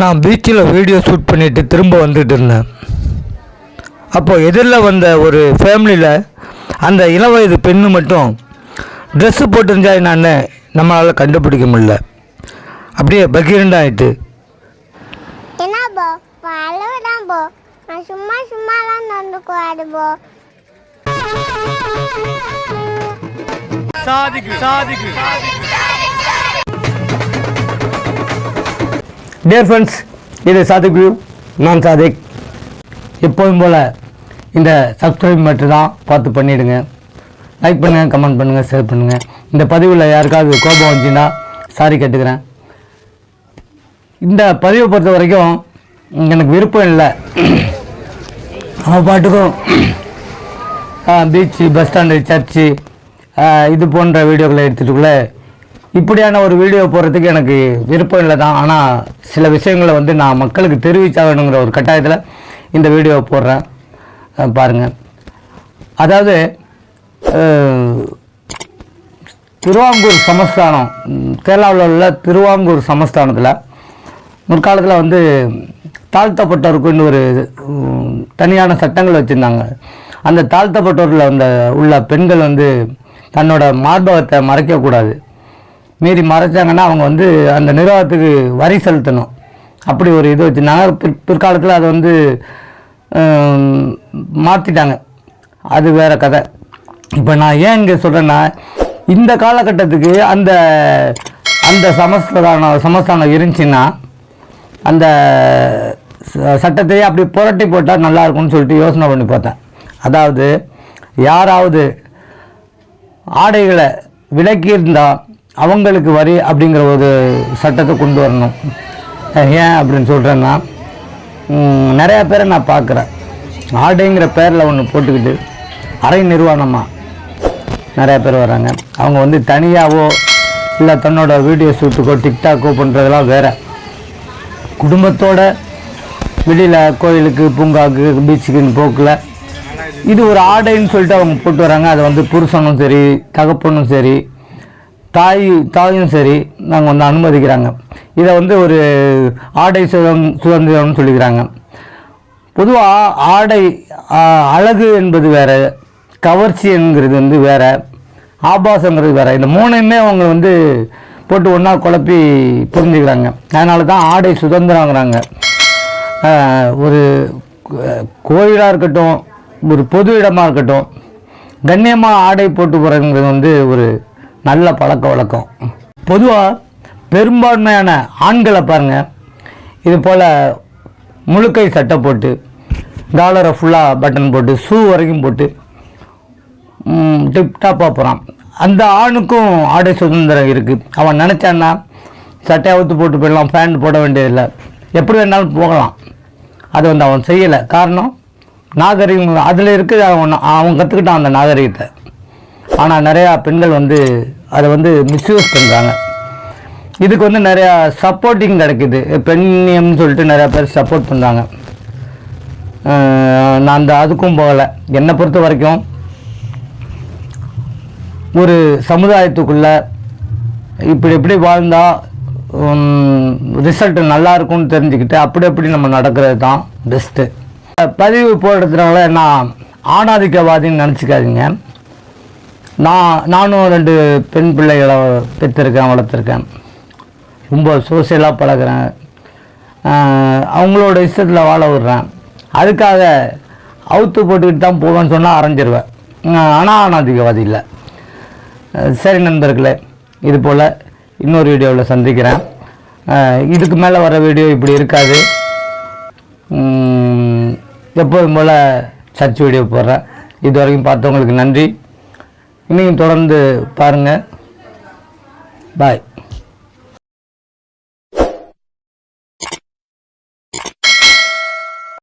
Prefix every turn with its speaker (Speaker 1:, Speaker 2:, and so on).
Speaker 1: நான் பீச்சில் video shoot பண்ணிட்டு திரும்ப வந்துட்டு இருந்தேன். அப்போ எதிரில் வந்த ஒரு ஃபேமிலியில் அந்த இளவயது பெண்ணு மட்டும் ட்ரெஸ்ஸு போட்டிருந்தா என்னன்னு நம்மளால் கண்டுபிடிக்க முடியல. அப்படியே பகீரண்டாயிட்டு
Speaker 2: என்ன போ அழுவதான் போ நான் சும்மா சும்மாலாம் நடந்து கூடாது போ
Speaker 1: டியர் ஃப்ரெண்ட்ஸ் இது சாதிக் வியூ நான் சாதிக் எப்போதும் போல் இந்த சப்ஸ்கிரைப் மட்டும் தான் பார்த்து பண்ணிவிடுங்க லைக் பண்ணுங்கள் கமெண்ட் பண்ணுங்கள் ஷேர் பண்ணுங்கள் இந்த பதிவில் யாருக்காவது கோபம் வந்துச்சுன்னா சாரி கேட்டுக்கிறேன். இந்த பதிவை பொறுத்த வரைக்கும் எனக்கு விருப்பம் இல்லை. அவன் பாட்டுக்கும் பீச்சு பஸ் ஸ்டாண்டு சர்ச்சு இது போன்ற வீடியோக்களை எடுத்துட்டுக்குள்ளே இப்படியான ஒரு வீடியோ போடுறதுக்கு எனக்கு விருப்பம் இல்லை தான். ஆனால் சில விஷயங்களை வந்து நான் மக்களுக்கு தெரிவிச்சாகணுங்கிற ஒரு கட்டாயத்தில் இந்த வீடியோ போடுறேன். பாருங்கள் அதாவது திருவாங்கூர் சமஸ்தானம் கேரளாவில் உள்ள திருவாங்கூர் சமஸ்தானத்தில் முற்காலத்தில் வந்து தாழ்த்தப்பட்டோருக்குன்னு ஒரு தனியான சட்டங்கள் வச்சுருந்தாங்க. அந்த தாழ்த்தப்பட்டோரில் அந்த உள்ள பெண்கள் வந்து தன்னோட மார்பகத்தை மறைக்கக்கூடாது. மீறி மறைச்சாங்கன்னா அவங்க வந்து அந்த நிர்வாகத்துக்கு வரி செலுத்தணும். அப்படி ஒரு இது வச்சுருந்தாங்க பிற் பிற்காலத்தில் அதை வந்து மாற்றிட்டாங்க அது வேறு கதை. இப்போ நான் ஏன் இங்கே சொல்கிறேன்னா இந்த காலகட்டத்துக்கு அந்த அந்த சமஸ்தானம் சமஸ்தானம் இருந்துச்சுன்னா அந்த ச- சட்டத்தையே அப்படி புரட்டி போட்டால் நல்லா இருக்கும்னு சொல்லிட்டு யோசனை பண்ணி பார்த்தேன். அதாவது யாராவது ஆடைகளை விலக்கி இருந்தால் அவங்களுக்கு வரி அப்படிங்கிற ஒரு சட்டத்தை கொண்டு வரணும். ஏன் அப்படின்னு சொல்கிறேன்னா நிறையா பேரை நான் பார்க்குறேன். ஆடைங்கிற பேரில் ஒன்று போட்டுக்கிட்டு அரை நிர்வாணமாக நிறையா பேர் வராங்க. அவங்க வந்து தனியாகவோ இல்லை தன்னோட வீடியோ ஷூட்டுக்கோ டிக்டாக்கோ பண்ணுறதெல்லாம் வேறு. குடும்பத்தோட வெளியில் கோயிலுக்கு பூங்காவுக்கு பீச்சுக்குன்னு போக்கில் இது ஒரு ஆடைன்னு சொல்லிட்டு அவங்க போட்டு வராங்க. அதை வந்து புருஷனும் சரி தகப்பனும் சரி தாய் தாயும் சரி நாங்கள் வந்து அனுமதிக்கிறாங்க. இதை வந்து ஒரு ஆடை சுதம் சுதந்திரம்னு சொல்லிக்கிறாங்க. பொதுவாக ஆடை அழகு என்பது வேறு கவர்ச்சி என்கிறது வந்து வேறு ஆபாசங்கிறது வேறு. இந்த மூணையுமே அவங்க வந்து போட்டு ஒன்றா குழப்பி புரிஞ்சுக்கிறாங்க. அதனால தான் ஆடை சுதந்திரங்கிறாங்க ஒரு கோயிலாக இருக்கட்டும் ஒரு பொது இடமாக இருக்கட்டும் கண்ணியமாக ஆடை போட்டு போகிறதுங்கிறது வந்து ஒரு நல்ல பழக்க வழக்கம். பொதுவாக பெரும்பான்மையான ஆண்களை பாருங்கள் இது போல் முழுக்கை சட்டை போட்டு டாலரை ஃபுல்லாக பட்டன் போட்டு ஷூ வரைக்கும் போட்டு டிப்டாப்பாக போகிறான் அந்த ஆணுக்கும் ஆடை சுதந்திரம் இருக்குது அவன் நினச்சான்னா சட்டையை ஊற்று போட்டு போயிடலாம் பேண்ட் போட வேண்டியதில்லை. எப்படி வேணாலும் போகலாம். அது வந்து அவன் செய்யலை. காரணம் நாகரிகம் அதில் இருக்குது அவன் அவன் கற்றுக்கிட்டான் அந்த நாகரிகத்தை. ஆனால் நிறையா பெண்கள் வந்து அதை வந்து மிஸ்யூஸ் பண்ணுறாங்க இதுக்கு வந்து நிறையா சப்போர்ட்டிங் கிடைக்குது. பெண்ணியம்னு சொல்லிட்டு நிறையா பேர் சப்போர்ட் பண்ணுறாங்க நான் அந்த அதுக்கும் போகலை. என்னை பொறுத்த வரைக்கும் ஒரு சமுதாயத்துக்குள்ள இப்படி எப்படி வாழ்ந்தால் ரிசல்ட் நல்லா இருக்கும்னு தெரிஞ்சுக்கிட்டு அப்படி எப்படி நம்ம நடக்கிறது தான் பெஸ்ட்டு பதிவு போடுறதுனால நான் ஆணாதிக்கவாதின்னு நினச்சிக்காதீங்க. நான் நானும் ரெண்டு பெண் பிள்ளைகளை பெற்றிருக்கேன் வளர்த்துருக்கேன். ரொம்ப சோசியலாக பழகுறேன். அவங்களோட இஷ்டத்தில் வாழ விடுறேன். அதுக்காக அவுத்து போட்டுக்கிட்டு தான் போவேன்னு சொன்னால் அரைஞ்சிருவேன். ஆனால் அனாதிகவாதி இல்லை. சரி நண்பர்களே இது போல் இன்னொரு வீடியோவில் சந்திக்கிறேன். இதுக்கு மேலே வர வீடியோ இப்படி இருக்காது. எப்போதும் போல் சர்ச் வீடியோ போடுறேன். இது வரைக்கும் பார்த்தவங்களுக்கு நன்றி. இன்னையும் தொடர்ந்து பாருங்கள் பாய்